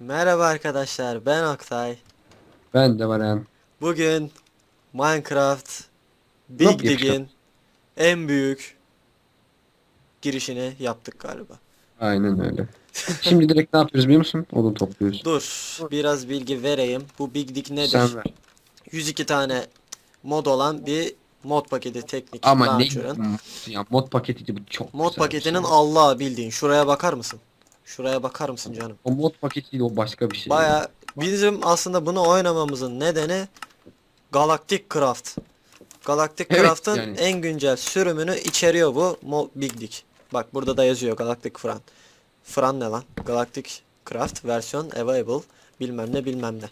Merhaba arkadaşlar ben Oktay. Ben de varım. Bugün Minecraft Big. Dig'in en büyük girişini yaptık galiba. Aynen öyle. Şimdi direkt ne yapıyoruz biliyor musun? Odun topluyoruz. Dur biraz bilgi vereyim. Bu Big Dig nedir? Sen ver. 102 tane mod olan bir mod paketi teknik Ama ne launcher'ın. ya mod paketi bu çok Mod güzel bir paketinin şey. Allah'ı bildiğin. Şuraya bakar mısın? Şuraya bakar mısın canım? O mod paketi değil o başka bir şey. Baya bizim aslında bunu oynamamızın nedeni Galactic Craft. Galactic Evet, Craft'ın yani. en güncel sürümünü içeriyor bu Mo Big Dig. Bak burada da yazıyor Galactic Fran. Fran ne lan? Galactic Craft versiyon available bilmem ne bilmem ne.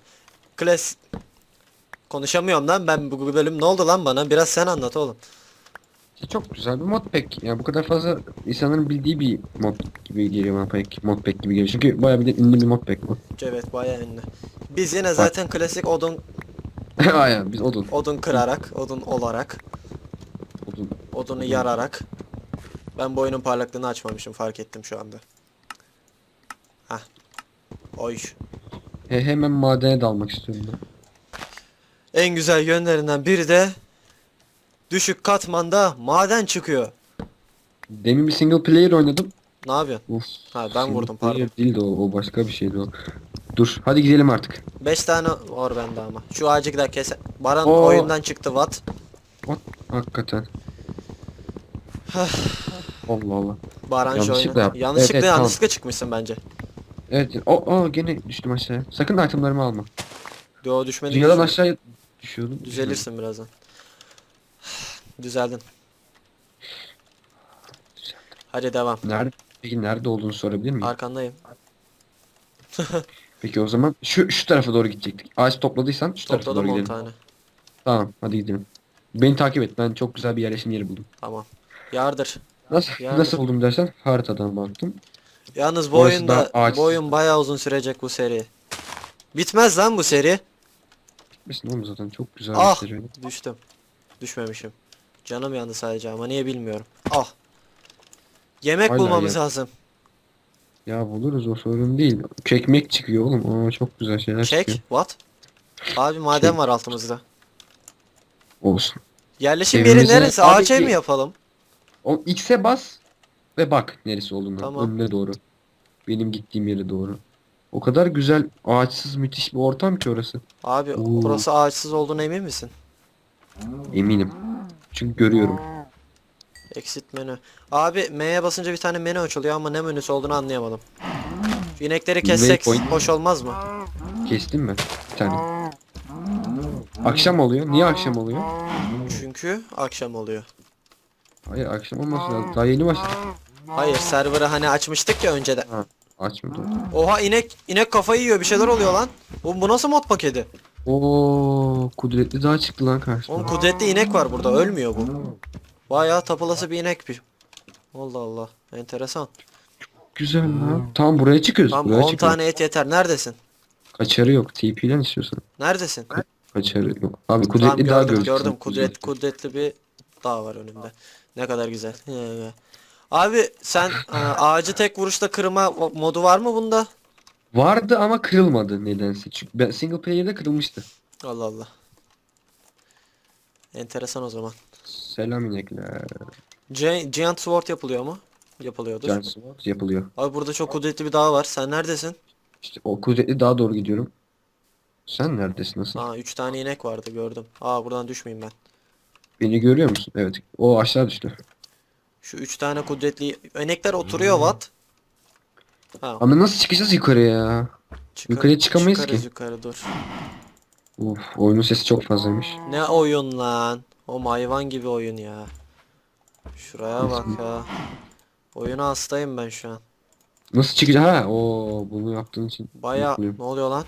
Klas Konuşamıyorum lan ben bu bölüm ne oldu lan bana? Biraz sen anlat oğlum. Çok güzel bir mod pack. Yani bu kadar fazla insanların bildiği bir mod gibi geliyor bana pack. Mod pack gibi geliyor. Çünkü bayağı bir de ünlü bir mod pack bu. Evet bayağı ünlü. Biz yine zaten klasik odun Aynen biz odun. odun kırarak, odun olarak Odun. Odunu yararak. Ben bu oyunun parlaklığını açmamışım fark ettim şu anda. Hah. Oy. He, hemen madene dalmak istiyorum ben. En güzel yönlerinden biri de düşük katmanda maden çıkıyor. Demin bir single player oynadım. Ne yapıyorsun? Uf. Ha, ben single vurdum, pardon. player Değildi o, o başka bir şeydi o. Dur hadi gidelim artık. 5 tane var bende ama. Şu ağacı gider kese. Baran Oo. oyundan çıktı what? What? Hakikaten. Allah Allah. Baran şu Yanlışlıkla oyunu. yaptım. Yanlışlıkla Evet, evet, tamam. yanlışlıkla çıkmışsın bence. Evet. O, o gene düştüm aşağıya. Sakın itemlerimi alma. Yo düşmedi. Dünyadan aşağıya düşüyordum. Düzelirsin birazdan. Düzeldin. Hadi devam. Nerede? Peki nerede olduğunu sorabilir miyim? Arkandayım. Peki o zaman şu şu tarafa doğru gidecektik. Ağaç topladıysan şu tarafa doğru Topladım 10 gidelim. tane. Tamam hadi gidelim. Beni takip et. Ben çok güzel bir yerleşim yeri buldum. Tamam. Yardır. Nasıl Yani- nasıl buldum dersen haritadan baktım. Yalnız bu Orası oyunda da ağaçsız. bu oyun bayağı uzun sürecek bu seri. Bitmez lan bu seri. Bitmesin oğlum zaten çok güzel Ah! bir seri. Düştüm. Düşmemişim. Canım yandı sadece ama niye bilmiyorum. Ah. Yemek Hala bulmamız ya. lazım. Ya buluruz o sorun değil. Kekmek çıkıyor oğlum. Aa çok güzel şeyler Çek. çıkıyor. What? Abi maden Çek. var altımızda. Olsun. Yerleşim Evimize- yeri neresi? Abi Ağaç ev ki- mi yapalım? O X'e bas ve bak neresi olduğunu. Tamam. Önüne doğru. Benim gittiğim yere doğru. O kadar güzel ağaçsız müthiş bir ortam ki orası. Abi Oo. orası ağaçsız olduğuna emin misin? Eminim. Çünkü görüyorum. Exit menü. Abi M'ye basınca bir tane menü açılıyor ama ne menüsü olduğunu anlayamadım. Şu inekleri kessek Waypoint. hoş olmaz mı? Kestin mi? Bir tane. Akşam oluyor. Niye akşam oluyor? Çünkü akşam oluyor. Hayır akşam olması lazım. Daha yeni başladı. Hayır server'ı hani açmıştık ya önceden. Açmadı. Oha inek inek kafayı yiyor bir şeyler oluyor lan. Bu, bu nasıl mod paketi? Oo, kudretli daha çıktı lan karşıma. Oğlum kudretli inek var burada ölmüyor bu. Bayağı tapılası bir inek bir. Allah Allah enteresan. Güzel lan. Tamam buraya çıkıyoruz. Tam buraya 10 çıkıyoruz. tane et yeter. Neredesin? Kaçarı yok. TP'den istiyorsan. Neredesin? Kaçarı yok. Abi Tamam kudretli daha gördüm göreceksin. gördüm. Kudret kudretli bir dağ var önümde. Ne kadar güzel. He. Abi sen e, ağacı tek vuruşta kırma modu var mı bunda? Vardı ama kırılmadı nedense. Çünkü ben single player'da kırılmıştı. Allah Allah. Enteresan o zaman. Selam inekler. Gi- Giant Sword yapılıyor mu? Yapılıyordur. Can Sword yapılıyor. Abi burada çok kudretli bir dağ var. Sen neredesin? İşte o kudretli daha doğru gidiyorum. Sen neredesin nasıl? Aa 3 tane inek vardı gördüm. Aa buradan düşmeyeyim ben. Beni görüyor musun? Evet. O aşağı düştü. Şu 3 tane kudretli inekler oturuyor what? Ha, Ama nasıl çıkacağız yukarıya ya? çıkar- yukarıya çıkamayız çıkarız ki. yukarı dur. Uf, oyunun sesi çok fazlaymış. Ne oyun lan? O hayvan gibi oyun ya. Şuraya bak ya. Oyuna hastayım ben şu an. Nasıl çıkacağız? Ha, o bunu yaptığın için Baya mutluyum. ne oluyor lan?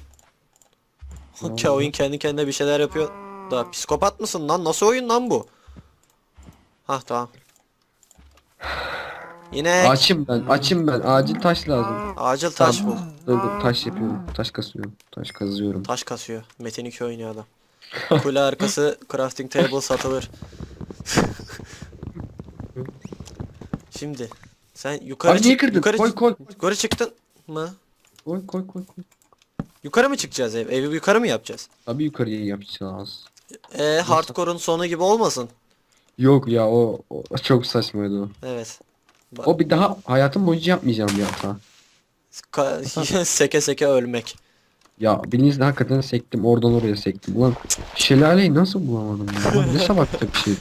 Ki oyun kendi kendine bir şeyler yapıyor. Da psikopat mısın lan? Nasıl oyun lan bu? Hah tamam. Yine Açım ben, açım ben. Acil taş lazım. acil taş bul. Dur, dur, taş yapıyorum. Taş kasıyorum. Taş kazıyorum. Taş kasıyor. Metin 2 oynuyor adam. Kule arkası crafting table satılır. Şimdi sen yukarı niye çık kırdın? yukarı, Koy koy. yukarı çıktın mı? Koy koy koy koy. Yukarı mı çıkacağız ev? Evi yukarı mı yapacağız? Tabii yukarıya yapacağız. E hardcore'un sonu gibi olmasın. Yok ya o, o çok saçmaydı o. Evet. O bir daha hayatım boyunca yapmayacağım bir hata. Ka- seke seke ölmek. Ya bilinçli hakikaten sektim oradan oraya sektim. Ulan şelaleyi nasıl bulamadım ya? Ulan ne salakça bir şey. ya.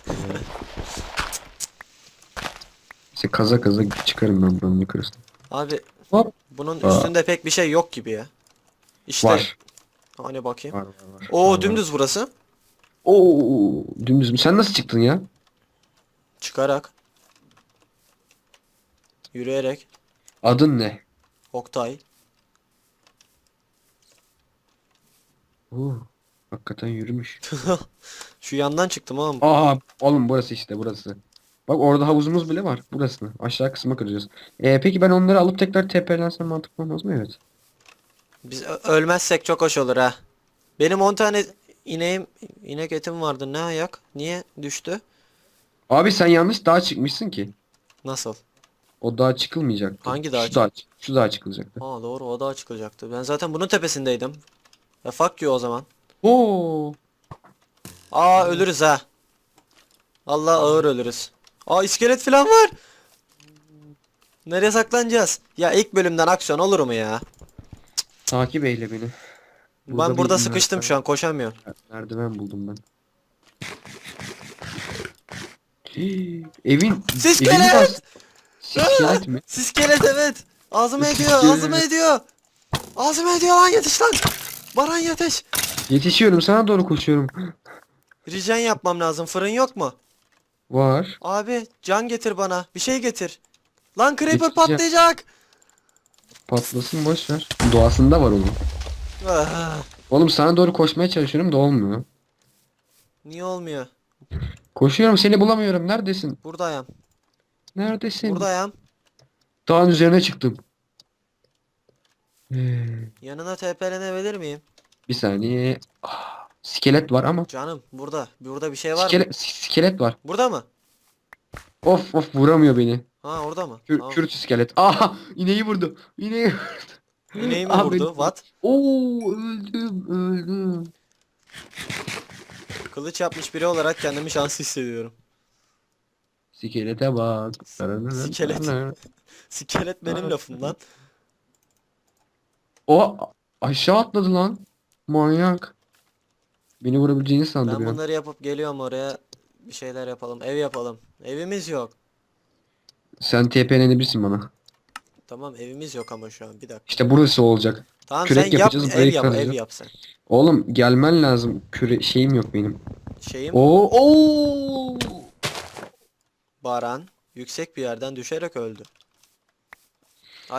İşte kaza kaza çıkarım ben buranın yukarısına. Abi Hop. bunun Aa. üstünde pek bir şey yok gibi ya. İşte Var. hani bakayım. Var var var. Oo Var, var. dümdüz burası. Oo dümdüz mü? Sen nasıl çıktın ya? Çıkarak. Yürüyerek. Adın ne? Oktay. Oo, hakikaten yürümüş. Şu yandan çıktım oğlum. Aa oğlum burası işte burası. Bak orada havuzumuz bile var. Burası. Aşağı kısma kıracağız. Ee, peki ben onları alıp tekrar TP'lensem mantıklı olmaz mı? Evet. Biz ölmezsek çok hoş olur ha. Benim 10 tane ineğim, inek etim vardı. Ne ayak? Niye düştü? Abi sen yanlış dağa çıkmışsın ki. Nasıl? O dağa çıkılmayacaktı. Hangi dağa Şu dağa, şu dağa çıkılacaktı. Aa doğru o daha çıkacaktı. Ben zaten bunun tepesindeydim. E fuck you o zaman. Oo. Aa ölürüz ha. Allah ağır ölürüz. Aa iskelet falan var. Nereye saklanacağız? Ya ilk bölümden aksiyon olur mu ya? Takip eyle beni. ben bir burada sıkıştım merdiven- şu an koşamıyorum. Merdiven buldum ben. Hii, Evin Siskelet! evin bas- Siskelet mi? Siskelet evet. Ağzıma ediyor, ağzıma ediyor. Ağzıma ediyor lan yetiş lan. Baran yetiş. Yetişiyorum sana doğru koşuyorum. Rijen yapmam lazım. Fırın yok mu? Var. Abi can getir bana. Bir şey getir. Lan creeper Getireceğim. patlayacak. Patlasın boş ver. Doğasında var. Ah, Oğlum sana doğru koşmaya çalışıyorum da olmuyor. niye olmuyor? Koşuyorum seni bulamıyorum. Neredesin? Buradayım. Neredesin? Buradayım. Dağın üzerine çıktım. Ee, Yanına TP'lenebilir miyim? Bir saniye. Ah, skelet var ama. Canım burada. Burada bir şey var mı? Skelet, skelet var. Burada mı? Of of vuramıyor beni. Ha orada mı? Kür, Tamam. Kürt iskelet. Aha ineği vurdu. İneği İneği mi Ah, vurdu? What? Oo öldüm öldüm. Kılıç yapmış biri olarak kendimi şanslı hissediyorum. Skelete bak. Skelet. Skelet benim lafım lan. O aşağı atladı lan. Manyak. Beni vurabileceğini sandı Ben bir an. bunları yapıp geliyorum oraya. Bir şeyler yapalım. Ev yapalım. Evimiz yok. Sen TP'lenebilirsin bana. Tamam evimiz yok ama şu an. Bir dakika. İşte burası olacak. Tamam Kürek sen yap yapacağız, ev yap ev yap sen. Oğlum gelmen lazım. Küre şeyim yok benim. Şeyim Oo oo. Baran yüksek bir yerden düşerek öldü.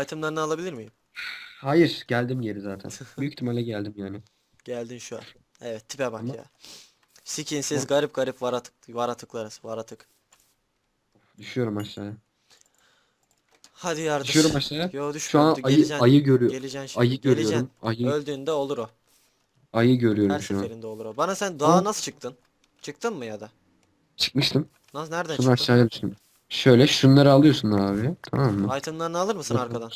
Itemlarını alabilir miyim? Hayır geldim geri zaten. Büyük ihtimalle geldim yani. Geldin şu an. Evet tipe bak Ama- ya. Skinsiz garip garip varatık varatıklarız varatık. Düşüyorum aşağıya. Hadi yardır. Düşüyorum aşağıya. Yo Şu an ayı geleceksin. ayı görüyor. Geleceksin şimdi. Ayı görüyorum. Geleceksin. Ayı Öldüğünde olur o. ayı görüyorum Her şu an. seferinde olur o. Bana sen dağa Ama- nasıl çıktın? Çıktın mı ya da? Çıkmıştım. Nasıl nereden Sonra çıktın? aşağıya düştüm. Şöyle şunları alıyorsun abi. Tamam mı? Itemlarını alır mısın arkadan?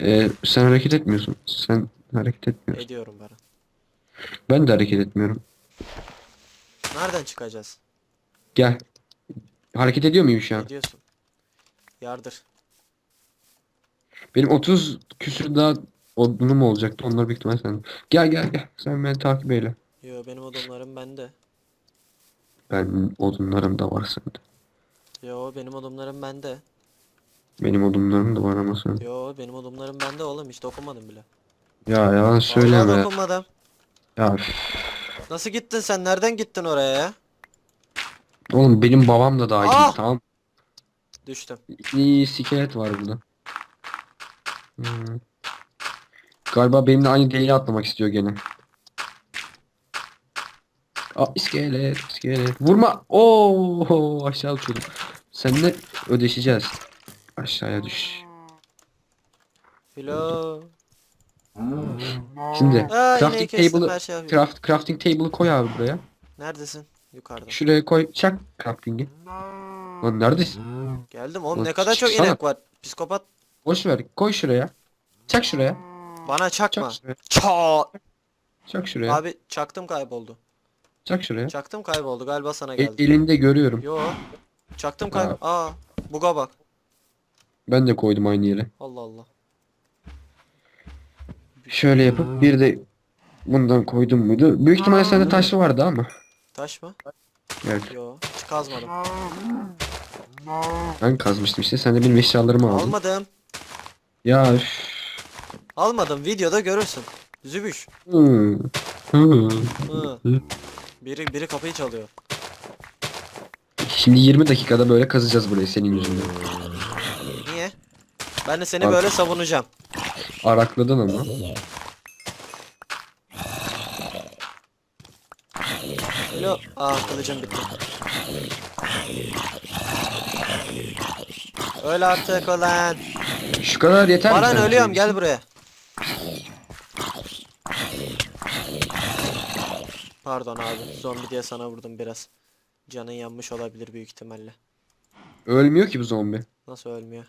Ee, sen hareket etmiyorsun. Sen hareket etmiyorsun. Ediyorum Baran. Ben de hareket etmiyorum. Nereden çıkacağız? Gel. Hareket ediyor muyum şu an? Ediyorsun. Yardır. Benim 30 küsür daha odunum olacaktı. Onlar büyük ihtimal sen. Gel gel gel. Sen beni takip eyle. Yo benim odunlarım bende. Ben odunlarım da var sende. Yo benim odunlarım bende. Benim odunlarım da var ama sen. Yo benim odunlarım bende oğlum hiç dokunmadım bile. Ya yalan Vallahi söyleme. dokunmadım. Ya üf. Nasıl gittin sen? Nereden gittin oraya ya? Oğlum benim babam da daha Ah! Tamam. Düştüm. İyi iskelet var burada. Hmm. Galiba benimle aynı deliğe atlamak istiyor gene. Aa iskelet, iskelet. Vurma. Oo aşağı uçuyordum. Seninle ödeşeceğiz. Aşağıya düş. Hello. Şimdi Aa, crafting ineği kestim, table'ı her şey craft, crafting table'ı koy abi buraya. Neredesin? Yukarıda. Şuraya koy. Çak crafting'i. Lan neredesin? Geldim oğlum Ulan ne kadar çok çıksana. inek var. Psikopat. Boş ver. Koy şuraya. Çak şuraya. Bana çakma. Çak şuraya. Ça. Çak şuraya. Abi çaktım kayboldu. Çak şuraya. Çaktım kayboldu. Galiba sana E- geldi. elinde görüyorum. Yo. Çaktım kayboldu. Aa. Buga bak. Ben de koydum aynı yere. Allah Allah. Şöyle yapıp bir de bundan koydum muydu? Büyük ihtimalle sende taşlı vardı ama. Taş mı? Evet. Yo. Hiç kazmadım. Ben kazmıştım işte. Sen de benim eşyalarımı aldın. Almadım. Ya üf. Almadım. Videoda görürsün. Zübüş. Hı. Hı. Hı. Biri biri kapıyı çalıyor. Şimdi 20 dakikada böyle kazacağız burayı senin yüzünden. Niye? Ben de seni Bak. böyle savunacağım. Arakladın ama. Alo. Aa kılıcım bitti. Öyle artık ulan. Şu kadar yeter mi Baran ölüyorum gel buraya. Pardon abi. Zombi diye sana vurdum biraz. Canın yanmış olabilir büyük ihtimalle. Ölmüyor ki bu zombi. Nasıl ölmüyor?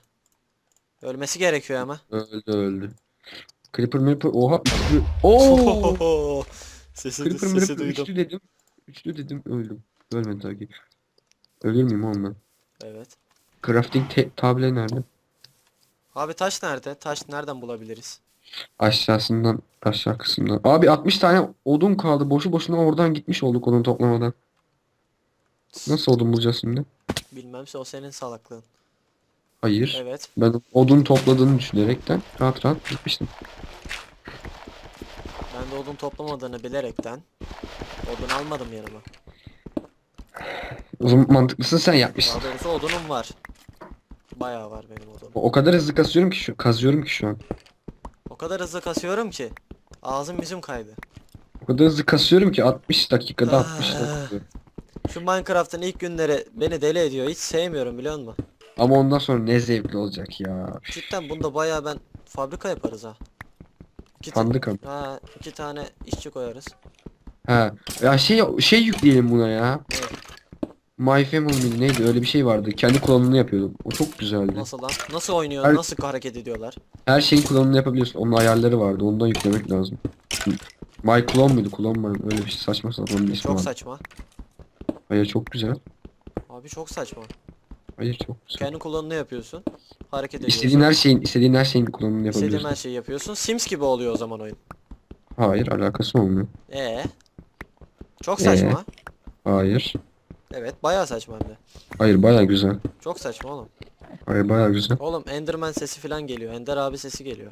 Ölmesi gerekiyor ama. Öldü öldü. Creeper Creeper oha. üçlü- Oo. sesi, Creeper sesi Creeper duydum. üçlü dedim. Üçlü dedim öldüm. Ölmedi tabii ki. Ölür müyüm oğlum ben? Evet. Crafting te- tablet nerede? Abi taş nerede? Taş nereden bulabiliriz? Aşağısından aşağı kısmından. Abi 60 tane odun kaldı. Boşu boşuna oradan gitmiş olduk odun toplamadan. Nasıl odun bulacağız şimdi? Bilmemse o senin salaklığın. Hayır. Evet. Ben odun topladığını düşünerekten rahat rahat gitmiştim. Ben de odun toplamadığını bilerekten odun almadım yanıma. O zaman mantıklısın sen yapmışsın. Daha doğrusu odunum var. Bayağı var benim odunum. O kadar hızlı kasıyorum ki şu kazıyorum ki şu an. O kadar hızlı kasıyorum ki ağzım yüzüm kaydı. O kadar hızlı kasıyorum ki 60 dakikada Ah. 60 dakika. Şu Minecraft'ın ilk günleri beni deli ediyor. Hiç sevmiyorum biliyor musun? Ama ondan sonra ne zevkli olacak ya. Cidden bunda bayağı ben fabrika yaparız ha. İki, ta- Sandık ama. ha, iki tane işçi koyarız. Ha. Ya şey şey yükleyelim buna ya. Evet. My Family miydi neydi öyle bir şey vardı. Kendi kullanımını yapıyordum. O çok güzeldi. Nasıl lan? Nasıl oynuyor? Her- Nasıl hareket ediyorlar? Her şeyin kullanımını yapabiliyorsun. Onun ayarları vardı. Ondan yüklemek lazım. My Clone muydu? Clone mu? Öyle bir şey saçma sapan bir ismi Çok vardı. saçma. Hayır çok güzel. Abi çok saçma. Hayır çok güzel. Kendi kullanımını yapıyorsun. Hareket ediyorsun. İstediğin her şeyin istediğin her şeyin kullanımını İstediğin yapabiliyorsun. her şeyi yapıyorsun. Sims gibi oluyor o zaman oyun. Hayır alakası olmuyor. Ee. Çok Ee? saçma. Hayır. Evet, bayağı saçma hem de. Hayır baya güzel. Çok saçma oğlum. Hayır baya güzel. Oğlum Enderman sesi falan geliyor. Ender abi sesi geliyor.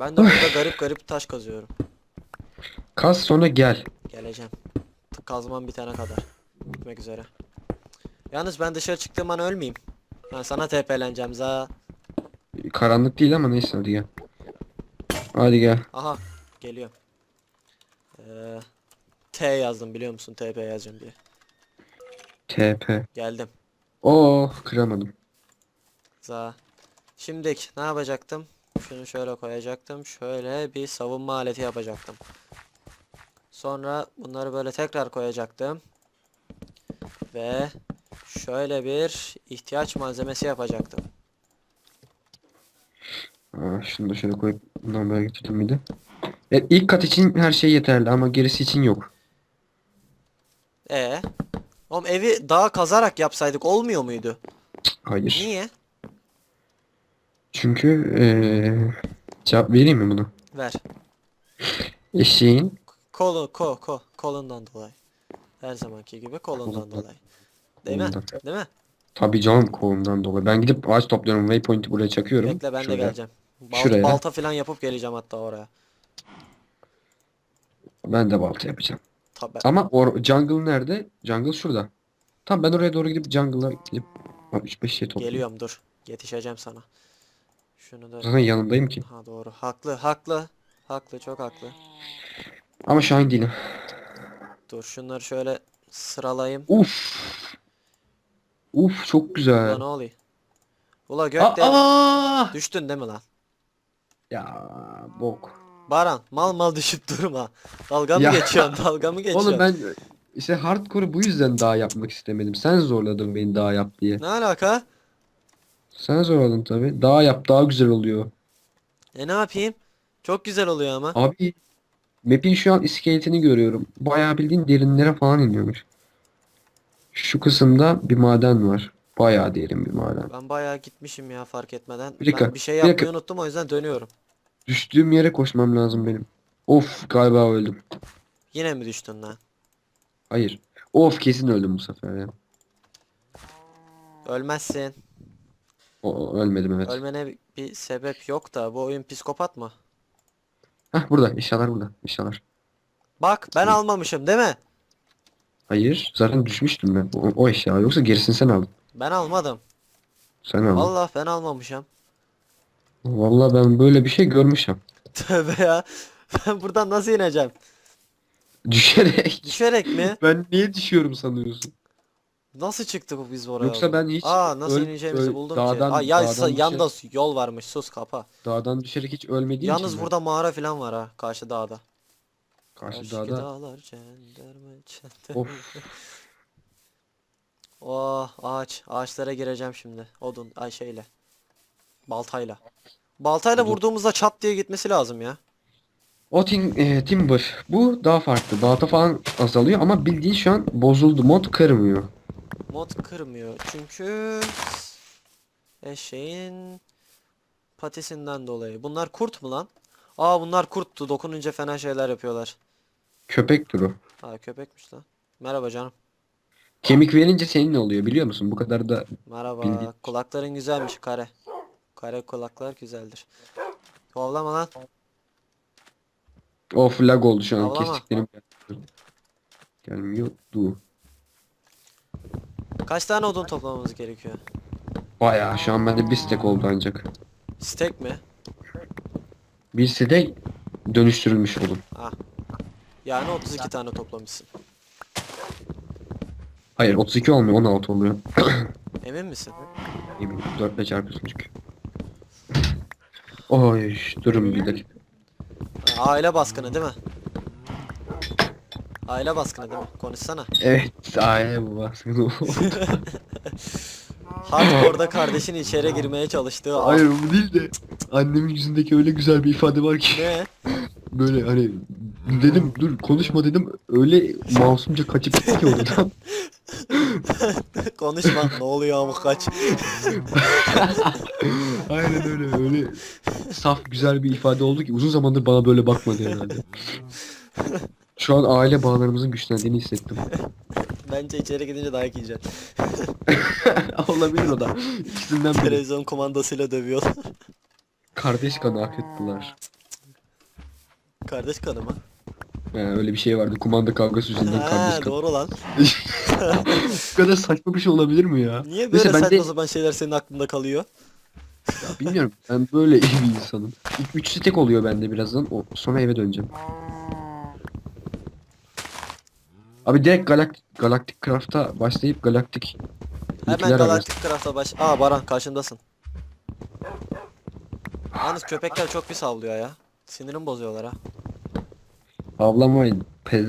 Ben de burada garip garip taş kazıyorum. Kaz sonra gel. Geleceğim. Kazmam bitene kadar. Bitmek üzere. Yalnız ben dışarı çıktığım an ölmeyeyim. Ben sana TP'leneceğim za. Karanlık değil ama neyse hadi gel. Hadi gel. Aha geliyor. Ee, T yazdım biliyor musun? TP yazacağım diye. TP. Geldim. Oh kıramadım. Za. Şimdik ne yapacaktım? Şunu şöyle koyacaktım. Şöyle bir savunma aleti yapacaktım. Sonra bunları böyle tekrar koyacaktım. Ve şöyle bir ihtiyaç malzemesi yapacaktım. Aa, şunu da şöyle koyup bundan böyle getirdim bir de. E, ilk kat için her şey yeterli ama gerisi için yok. E Oğlum evi daha kazarak yapsaydık olmuyor muydu? Hayır. Niye? Çünkü eee cevap vereyim mi bunu? Ver. Eşeğin Kolu ko ko kolundan dolayı. Her zamanki gibi kolundan Kolundan. dolayı. Değil mi? Kolundan. Değil mi? tabii canım kolumdan dolayı. Ben gidip ağaç topluyorum. Waypoint'i buraya çakıyorum. Bekle ben de geleceğim. Bal- Şuraya. balta falan yapıp geleceğim hatta oraya. Ben de balta yapacağım. Tabi. Ama or jungle nerede? Jungle şurada. Tamam ben oraya doğru gidip jungle'a gidip 3-5 şey toplayayım. Geliyorum dur. Yetişeceğim sana. Şunu da. Zaten yanındayım ki. Ha doğru. Haklı, haklı. Haklı, çok haklı. Ama Şahin değilim. Dur şunları şöyle sıralayayım. Uf. Uf çok güzel. Ulan ne oluyor? Ula gökte Aa! düştün değil mi lan? Ya bok. Baran mal mal düşüp durma. Dalga mı Ya. geçiyorsun? Dalga mı geçiyorsun? Oğlum ben işte hardcore'u bu yüzden daha yapmak istemedim. Sen zorladın beni daha yap diye. Ne alaka? Sen zorladın tabii. Daha yap daha güzel oluyor. E ne yapayım? Çok güzel oluyor ama. Abi map'in şu an iskeletini görüyorum. Bayağı bildiğin derinlere falan iniyormuş. Şu kısımda bir maden var. Bayağı derin bir maden. Ben bayağı gitmişim ya fark etmeden. Bir dakika, Ben bir şey bir yapmayı unuttum o yüzden dönüyorum. Düştüğüm yere koşmam lazım benim. Of galiba öldüm. Yine mi düştün lan? Hayır. Of kesin öldüm bu sefer ya. Ölmezsin. O, ölmedim evet. Ölmene bir- sebep yok da bu oyun psikopat mı? Hah burada. Eşyalar burada. Eşyalar. Bak ben almamışım değil mi? Hayır. Zaten düşmüştüm ben. O, o eşya. Yoksa gerisini sen aldın. Ben almadım. Sen aldın. Allah ben almamışım. Vallahi ben böyle bir şey görmüşüm. Tövbe ya. Ben buradan nasıl ineceğim? Düşerek. Düşerek mi? Ben niye düşüyorum sanıyorsun? Nasıl çıktık bu biz oraya? Yoksa ben hiç Aa nasıl öl- ineceğimizi öl- buldum dağdan- ki. Aa ya dağdan bir yanda yol varmış sus kapa. Dağdan düşerek hiç ölmediğim Yalnız için ben. burada mağara falan var ha karşı dağda. Karşı Karşı dağda. dağlar cenderme cenderme. Of. Oh ağaç. Ağaçlara gireceğim şimdi. Odun ay şeyle. Baltayla. Baltayla vurduğumuzda çat diye gitmesi lazım ya. O tin, e, Timber. Bu daha farklı. Balta falan azalıyor ama bildiğin şu an bozuldu. Mod kırmıyor. Mod kırmıyor çünkü eşeğin patisinden dolayı. Bunlar kurt mu lan? Aa bunlar kurttu. Dokununca fena şeyler yapıyorlar. Köpektir o. Ha köpekmiş lan. Merhaba canım. Kemik verince senin oluyor biliyor musun? Bu kadar da Merhaba. Bildiğin- Kulakların güzelmiş kare. Kare kulaklar güzeldir. Kovlama lan. of lag oldu şu an. Ağlama. Kestiklerim gelmiyor. Gelmiyordu. Kaç tane odun toplamamız gerekiyor? Bayağı şu an bende bir stack oldu ancak. Stek mi? Bir stack dönüştürülmüş oldu. Yani 32 tane toplamışsın. Hayır 32 olmuyor 16 oluyor. Emin misin? Yemin 4 ile çarpıyorsun çünkü. Oy durun bir dakika. Aile baskını değil mi? Aile baskını değil mi? Konuşsana. Evet aile bu baskını. Hardcore'da kardeşin içeri girmeye çalıştığı an. Hayır bu değil de annemin yüzündeki öyle güzel bir ifade var ki Ne? böyle hani dedim dur konuşma dedim öyle masumca kaçıp gitti ki oradan. Konuşma. ne oluyor amık kaç. Aynen öyle öyle saf güzel bir ifade oldu ki uzun zamandır bana böyle bakmadı herhalde. Şu an aile bağlarımızın güçlendiğini hissettim. Bence içeri gidince dayak yiyeceksin. Olabilir o da. İkisinden biri. Televizyon kumandasıyla dövüyorlar. Kardeş kanı hak ettiler. Kardeş kanı mı? Yani öyle bir şey vardı. Kumanda kavgası yüzünden kardeş Ha, kanı. doğru lan. Bu kadar saçma bir şey olabilir mi ya? Niye böyle Neyse, ben saçma de- sapan şeyler senin aklında kalıyor? Ya bilmiyorum. Ben böyle iyi bir insanım. İlk 3 stack oluyor bende birazdan. O, sonra eve döneceğim. Abi direkt Galactic, Galactic Craft'a başlayıp Galactic Hemen Galactic Craft'a baş... Aa Baran karşındasın. Yalnız köpekler çok pis avlıyor ya. Sinirim bozuyorlar ha. Avlamayın. Pez...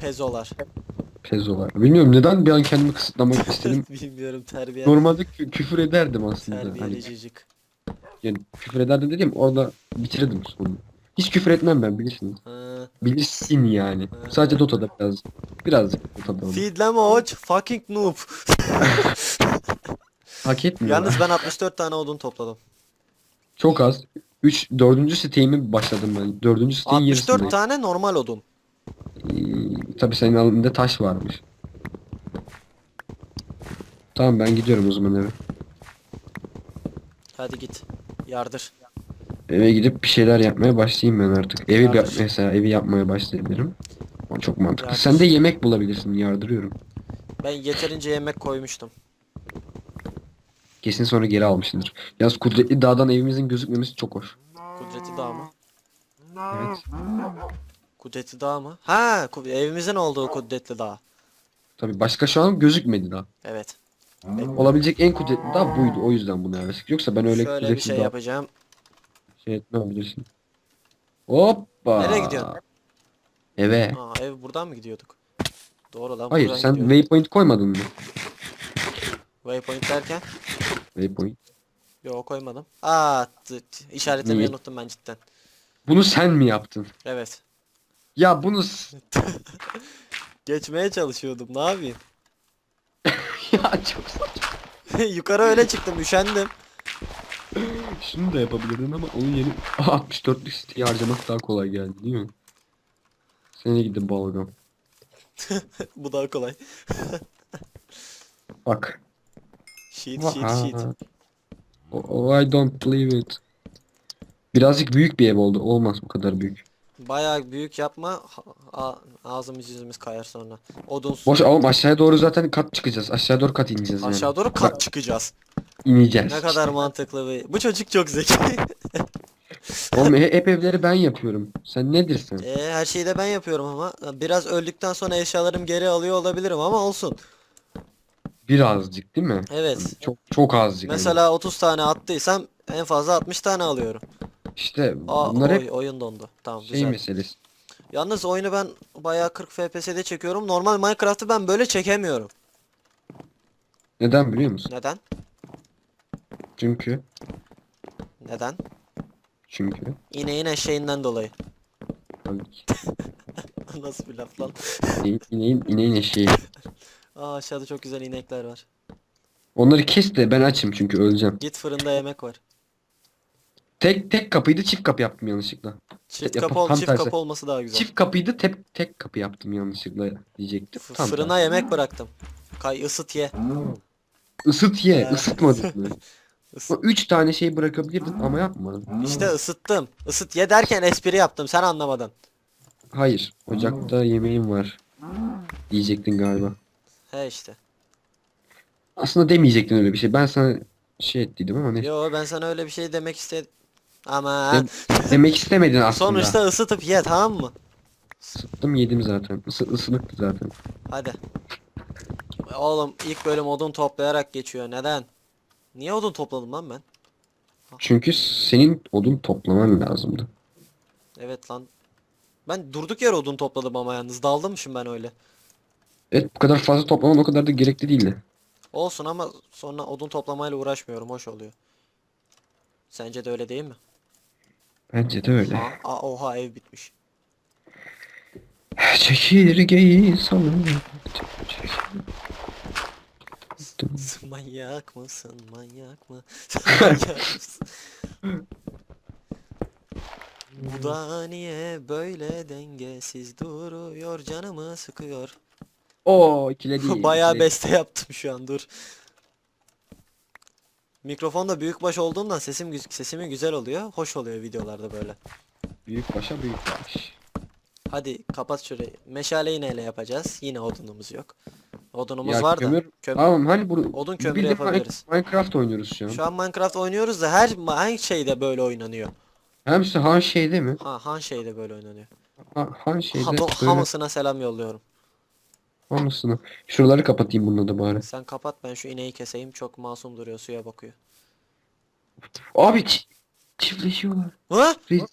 Pezolar. Pezolar. Bilmiyorum neden bir an kendimi kısıtlamak istedim. Bilmiyorum terbiye. Normalde kü- küfür ederdim aslında. Hani, Terbiyecicik. yani küfür ederdim dediğim orada bitirirdim sonu. Hiç küfür etmem ben bilirsiniz. Ha. Bilirsin yani. Sadece Dota'da biraz. Birazcık Dota'da onu. Feedleme oç fucking noob. Hak etmiyor. Yalnız ben 64 tane odun topladım. Çok az. 3 4. siteğimi başladım ben. 4. siteğin 64 yarısındayım. tane normal odun. Ee, tabii senin elinde taş varmış. Tamam ben gidiyorum o zaman eve. Hadi git. Yardır. Eve gidip bir şeyler yapmaya başlayayım ben artık. Evi Yardır. bir- mesela evi yapmaya başlayabilirim. O çok mantıklı. Yardır. Sen de yemek bulabilirsin yardırıyorum. Ben yeterince yemek koymuştum. Kesin sonra geri almışsındır. Yalnız kudretli dağdan evimizin gözükmemesi çok hoş. Kudreti Dağ mı? Evet. Kudretli Dağ mı? Ha, ku- evimizin olduğu Kudretli Dağ. Tabii başka şu an gözükmedi daha. Evet. Olabilecek en kudretli dağ buydu. O yüzden bunu yerleştik. Yoksa ben öyle Şöyle bir kudretli şey dağ yapacağım. şey etmem bilirsin. Hoppa. Nereye gidiyorsun? Eve. Aa, ev buradan mı gidiyorduk? Doğru lan Hayır buradan sen gidiyorduk. waypoint koymadın mı? Waypoint derken Waypoint. Yok koymadım. Aa t- t- işaretlemeyi Niye? unuttum ben cidden. Bunu sen mi yaptın? Evet. Ya bunu s- Geçmeye çalışıyordum ne yapayım? ya çok saçma. Yukarı öyle çıktım üşendim. Şunu da yapabilirdin ama onun yeni 64'lük siteyi harcamak daha kolay geldi değil mi? Seni gidin balgam. Bu daha kolay. Bak. Sheet sheet sheet. Oh, I don't believe it. Birazcık büyük bir ev oldu. Olmaz bu kadar büyük. Bayağı büyük yapma. a- ağzımız yüzümüz kayar sonra. Odun su. Boş oğlum aşağıya doğru zaten kat çıkacağız. Aşağı doğru kat ineceğiz yani. Aşağı doğru kat çıkacağız. ineceğiz. Ne kadar mantıklı bir. Bu çocuk çok zeki. Oğlum he- hep evleri ben yapıyorum. Sen nedirsin? Ee, her şeyi de ben yapıyorum ama. Biraz öldükten sonra eşyalarım geri alıyor olabilirim ama olsun. Birazcık değil mi? Evet. Çok çok azıcık. hani. Mesela 30 tane attıysam en fazla 60 tane alıyorum. İşte Aa, bunlar oy- hep oyun dondu. Tamam şey güzel. meselesi. Yalnız oyunu ben bayağı 40 FPS'de çekiyorum. Normal Minecraft'ı ben böyle çekemiyorum. Neden biliyor musun? Neden? Çünkü Neden? çünkü İneğin eşeğinden dolayı. tabii ki Nasıl bir laf lan? ineğin, ineğin, ineğin eşeği. Aa aşağıda çok güzel inekler var. Onları kes de ben açım çünkü öleceğim. Git fırında yemek var. Tek tek kapıydı çift kapı yaptım yanlışlıkla. Çift Yap- kapı ol, tam çift tersi. kapı olması daha güzel. Çift kapıydı tek tek kapı yaptım yanlışlıkla diyecektim. F- Tam fırına tersi. yemek bıraktım. Kay ısıt ye. Isıt ye, Ee. ısıtmadık mı? Is- O üç tane şey bırakabilirdin ama yapmadın. İşte ısıttım. Isıt ye derken espri yaptım. Sen anlamadın. Hayır, ocakta yemeğim var. Diyecektin galiba. He işte. Aslında demeyecektin öyle bir şey. Ben sana şey ettiydim ama ne? Yo ben sana öyle bir şey demek istedim. Ama Demek istemedin aslında. sonuçta ısıtıp ye tamam mı? Isıttım yedim zaten. Isı, ısınıktı zaten. Hadi. Oğlum ilk bölüm odun toplayarak geçiyor. Neden? Niye odun topladım lan ben? Çünkü senin odun toplaman lazımdı. Evet lan. Ben durduk yere odun topladım ama yalnız dalmışım ben öyle. Evet bu kadar fazla toplaman o kadar da gerekli değildi. Olsun ama sonra odun toplamayla uğraşmıyorum. Hoş oluyor. Sence de öyle değil mi? Bence de öyle. Aa, aa, oha ev bitmiş. Çekirgeyi salın. manyak mısın? Manyak mı? manyak mısın? Bu da niye böyle dengesiz duruyor canımı sıkıyor. Oo ikile değil. Bayağı ikile. beste yaptım şu an dur. Mikrofonda büyük baş olduğundan sesim sesimi güzel oluyor. Hoş oluyor videolarda böyle. Büyük başa büyük baş. Hadi kapat şurayı. Meşaleyi neyle yapacağız? Yine odunumuz yok. Odunumuz Ya var da. kömür- köm- Tamam hani bu Odun kömürü bildiğin yapabiliriz. Minecraft oynuyoruz şu an. Şu an Minecraft oynuyoruz da her her şeyde böyle oynanıyor. Hem işte Han şeyde mi? Ha Han şeyde böyle oynanıyor. Ha, han şeyde Ha, böyle Hamasına selam yolluyorum. Hamasını. Şuraları kapatayım bununla da bari. Sen kapat ben şu ineği keseyim. Çok masum duruyor suya bakıyor. Abi çi- çiftleşiyorlar. Ha? Re-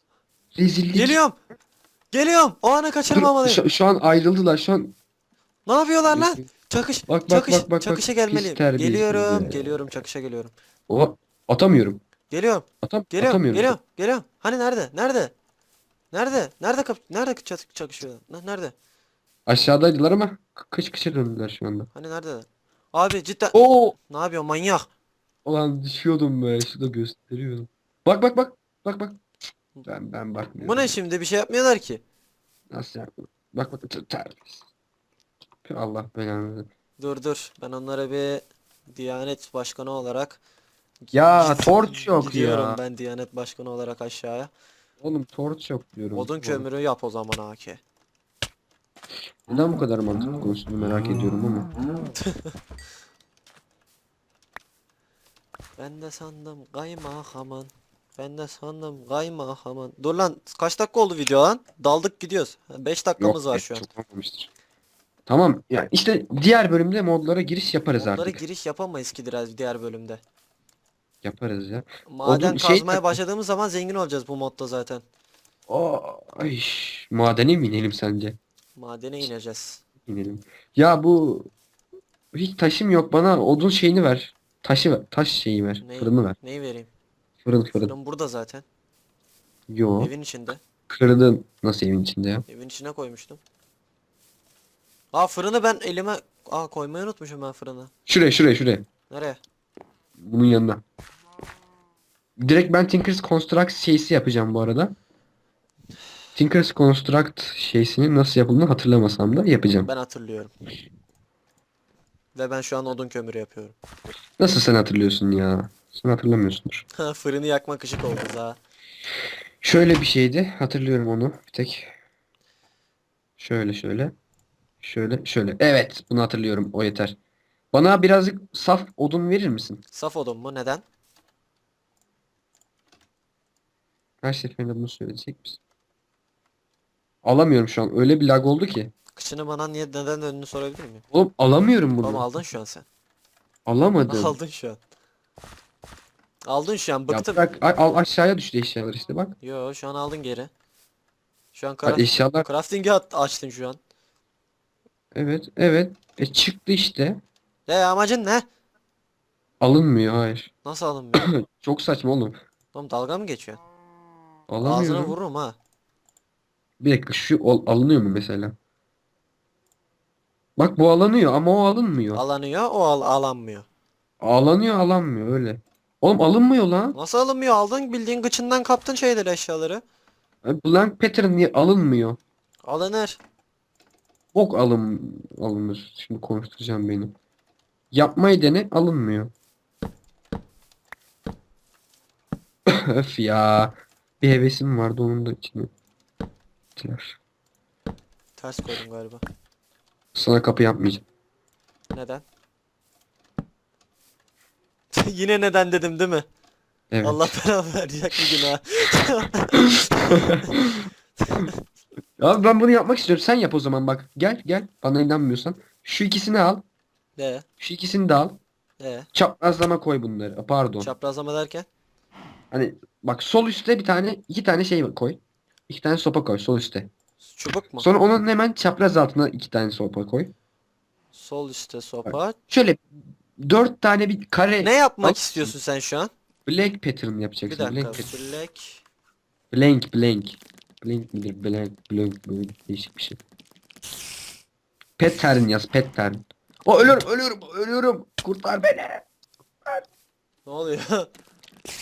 rezillik. Geliyorum. Geliyorum. O ana Dur, kaçırmamalıyım. şu, şu an ayrıldılar şu an. Ne yapıyorlar lan? Çakış. Bak, bak, çakış. bak, bak, bak. çakışa Pis gelmeliyim. terbiyesiz Geliyorum. ya. Geliyorum çakışa geliyorum. Oha atamıyorum. Geliyorum. Atam Geliyorum. atamıyorum. Geliyorum. Geliyorum. Hani nerede? Nerede? Nerede? Nerede kap nerede çat çakışıyor? Ne- Nerede? Aşağıdaydılar ama k- kış kışa döndüler şu anda. Hani nerede? Abi cidden Oo! ne yapıyorsun manyak? Ulan düşüyordum be. Şurada gösteriyordum. Bak bak bak. Bak bak. Ben ben bakmıyorum. Bu ne şimdi? Bir şey yapmıyorlar ki. Nasıl yaptın? Bak bak. t- terbiyesiz. Tüh, Allah belanı. versin. Dur dur. Ben onlara bir Diyanet Başkanı olarak Ya torç yok gidiyorum ya. ben Diyanet Başkanı olarak aşağıya. Oğlum torç yok diyorum. Odun kömürü yap o zaman AK. Neden bu kadar mantıklı konuştuğunu merak ediyorum ama. Ben de sandım kaymakamın. Ben de sandım kaymakamın. Dur lan kaç dakika oldu video lan? Daldık gidiyoruz. 5 dakikamız var şu an. çok olmamıştır. Tamam yani işte diğer bölümde modlara giriş yaparız Onlara artık. giriş yapamayız ki biraz diğer bölümde. Yaparız ya. Maden Odun şey kazmaya başladığımız zaman zengin olacağız bu modda zaten. Aa, ay, madene mi inelim sence? Madene ineceğiz. İnelim. Ya bu hiç taşım yok bana odun şeyini ver. taşı ver. Taş şeyi ver. Neyi? Fırını ver. Neyi vereyim? Fırın fırın. Fırın burada zaten. Yo. Evin içinde. Kırdın. Nasıl evin içinde ya? Evin içine koymuştum. Aa fırını ben elime... Aa koymayı unutmuşum ben fırını. Şuraya şuraya şuraya. Nereye? Bunun yanına. Direkt ben Tinker's Construct şeysi yapacağım bu arada. Tinker's Construct şeysinin nasıl yapıldığını hatırlamasam da yapacağım. Ben hatırlıyorum. Ve ben şu an odun kömürü yapıyorum. Nasıl sen hatırlıyorsun ya? Sen hatırlamıyorsundur. Ha, Fırını yakmak ışık oldu ha. Şöyle bir şeydi. Hatırlıyorum onu. Bir tek. Şöyle şöyle. Şöyle şöyle. Evet, bunu hatırlıyorum. O yeter. Bana birazcık saf odun verir misin? Saf odun mu? Neden? Her seferinde bunu söyleyecek misin? Alamıyorum şu an. Öyle bir lag oldu ki. Kıçını bana niye neden döndüğünü sorabilir miyim? Oğlum alamıyorum bunu. Tamam aldın şu an sen. Alamadım. Aldın şu an. Aldın şu an bıktım. Yaprak Ay, al aşağıya düştü eşyalar işte bak. Yo şu an aldın geri. Şu an Bak craft eşyalar crafting'i at- açtın şu an. evet evet. E çıktı işte. Ne amacın ne? Alınmıyor hayır. Nasıl alınmıyor? Çok saçma oğlum. Oğlum dalga mı geçiyorsun? Ağzına Alamıyorum. vururum ha. Bir dakika şu ol- alınıyor mu mesela? Bak bu alınıyor ama o alınmıyor. Alanıyor o al alanmıyor. Ağlanıyor alanmıyor öyle. Oğlum alınmıyor lan. Nasıl alınmıyor? Aldın bildiğin gıçından kaptın şeyleri eşyaları. E, Blank pattern niye alınmıyor? Alınır. Ok alın alınır. Şimdi konuşturacağım beni. Yapmayı dene alınmıyor. Öf ya. Bir hevesim vardı onun da içine. Gittiler. Ters koydum galiba. Sana kapı yapmayacağım. Neden? Yine neden dedim değil mi? Evet. Allah belanı verecek bir gün ha. Abi ben bunu yapmak istiyorum. Sen yap o zaman bak. Gel gel. Bana inanmıyorsan. Şu ikisini al. Ne? Şu ikisini de al. E, Çaprazlama koy bunları. Pardon. çaprazlama derken? Hani bak sol üstte bir tane iki tane şey koy. İki tane sopa koy sol üstte. Çubuk mu? Sonra onun hemen çapraz altına iki tane sopa koy. Sol üstte sopa. Şöyle dört tane bir kare Ne yapmak Bak- istiyorsun sen şu an? blank pattern Bir yapacaksın. dakika. Blank pattern. Black. Blank blank. Blank midir? Blank blank böyle değişik bir şey. Pattern yaz pattern. O ölüyorum ölüyorum ölüyorum. Kurtar beni. Ne oluyor?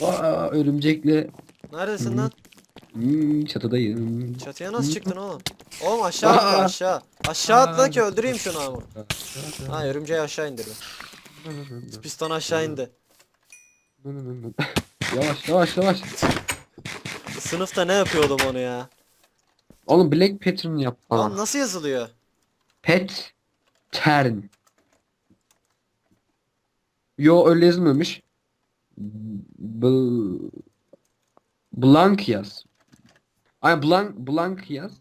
Aa, örümcekle Neredesin lan? Hmm, çatıdayım. Çatıya nasıl çıktın oğlum? Oğlum aşağı atla aşağı. Aşağı atla ki öldüreyim şunu ama. Ha örümceği aşağı indirdim. Piston aşağı indi. yavaş yavaş yavaş. Sınıfta ne yapıyordum onu ya? Oğlum black pattern yap bana. nasıl yazılıyor? Pet turn. Yo öyle yazılmamış. Bl blank yaz. Ay blank blank yaz.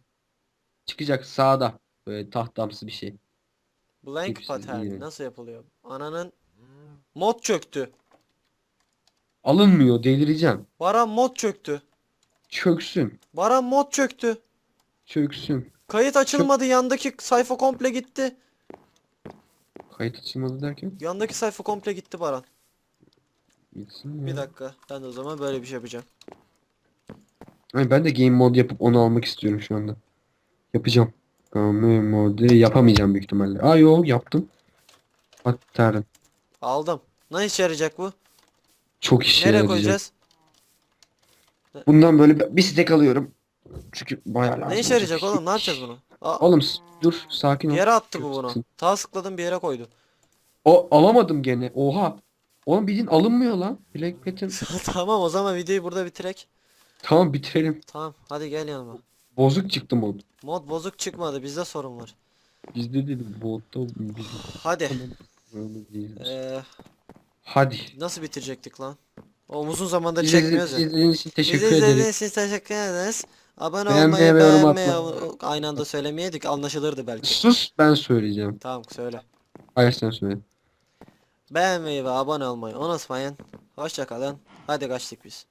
Çıkacak sağda. Böyle tahtamsı bir şey. Blank Hepsi pattern iyi. nasıl yapılıyor? Ananın mod çöktü. Alınmıyor delireceğim. Baran mod çöktü. Çöksün. Baran mod çöktü. Çöksün. Kayıt açılmadı yandaki sayfa komple gitti. Kayıt açılmadı derken. Yandaki sayfa komple gitti Baran. Gitsin Bir ya. dakika. Ben de o zaman böyle bir şey yapacağım. Ay ben de game mod yapıp onu almak istiyorum şu anda. Yapacağım. Game modu yapamayacağım büyük ihtimalle. Aa yo yaptım. Pattern. Aldım. Ne işe yarayacak bu? Çok işe Nereye yarayacak. koyacağız? Bundan böyle bir- stek alıyorum. Çünkü bayağı lazım. Ne işe yarayacak olacak. oğlum? Ne yapacağız bunu? Aa, Oğlum dur sakin ol. yere attı bu bunu. Ta sıkladım bir yere koydu. O alamadım gene. Oha. Oğlum bildiğin alınmıyor lan. Black Pattern. tamam o zaman videoyu burada bitirek. Tamam bitirelim. Tamam hadi gel yanıma. Bozuk çıktı mod. Mod bozuk çıkmadı bizde sorun var. Bizde değil modda bizim. Hadi. Ee, Hadi. nasıl bitirecektik lan? O uzun İzlediğiniz çekmiyoruz ya. izlediğiniz için teşekkür Bizi ederiz. izlediğiniz için teşekkür ederiz. Abone Beğenmeyi olmayı, ve yorum beğenmeyi atmayı. aynı anda söylemeyeydik anlaşılırdı belki. Sus ben söyleyeceğim. Tamam söyle. Hayır sen söyle. Beğenmeyi ve abone olmayı unutmayın. Hoşçakalın. Hadi kaçtık biz.